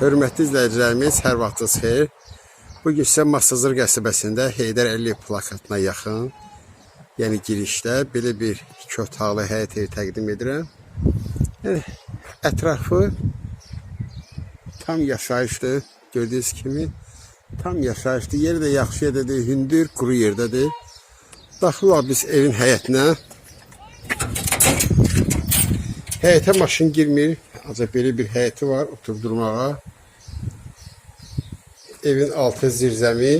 Hörmətli izləyicilərimiz, hər vaxtınız xeyir. Bu gün sizə Masazır qəsəbəsində Heydər Əliyev plakatına yaxın, yəni girişdə belə bir iki otaqlı həyət evi təqdim edirəm. Yəni, ətrafı tam yaşayışdır, gördüyünüz kimi. Tam yaşayışdır, yeri də yaxşı yerdədir, hündür, quru yerdədir. Daxil olaq biz evin həyətinə. Həyətə maşın girmir. Ancaq belə bir həyəti var oturdurmağa. Evin altı zirzəmi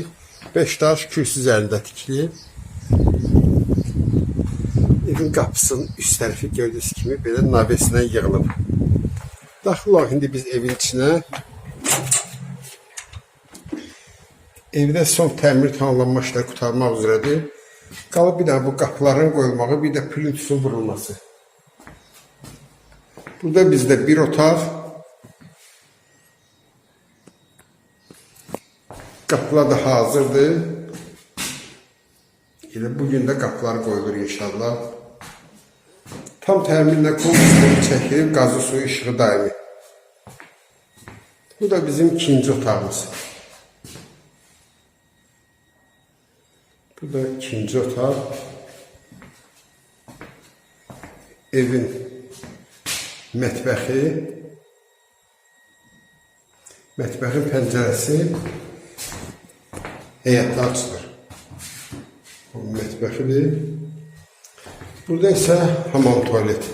5 daş kürsü üzərində tikilib. Evin qapısının üst tərəfi gördüyünüz kimi belə navesinə yığılıb. Daxil olaq indi biz evin içinə. Evdə son təmir tamamlanma işləri qutarmaq üzrədir. Qalıb bir dənə bu qapıların qoyulmağı, bir də plintusun vurulması. Burada bizdə bir otaq, qapılar da hazırdır. Elə bugün də qapılar qoyulur inşallah. Tam təminlə kompüsteri çəkilib, qazı suyu işığı daimi. Bu da bizim ikinci otağımız. Bu da ikinci otaq. Evin mətbəxi. Mətbəxin pəncərəsi həyətdə açılır. Bu mətbəxidir. Burada isə hamam tualet.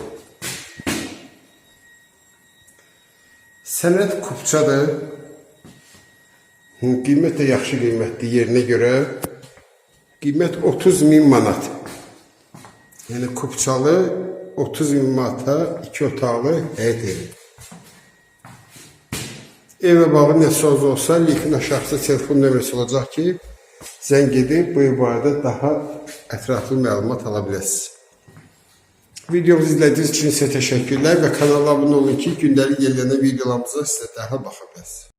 Sənəd kupçadır. Qiymət də yaxşı qiymətdir yerinə görə. Qiymət 30 min manat. Yəni kupçalı 30 min manata iki otaqlı həyət evi. Evə bağlı nə söz olsa, linkin aşağıda telefon nömrəsi olacaq ki, zəng edib bu barədə daha ətraflı məlumat ala bilərsiniz. Videomuzu izlədiyiniz üçün sizə təşəkkürlər və kanala abunə olun ki, gündəlik yenilənən videolarımıza sizə daha baxa bilərsiniz.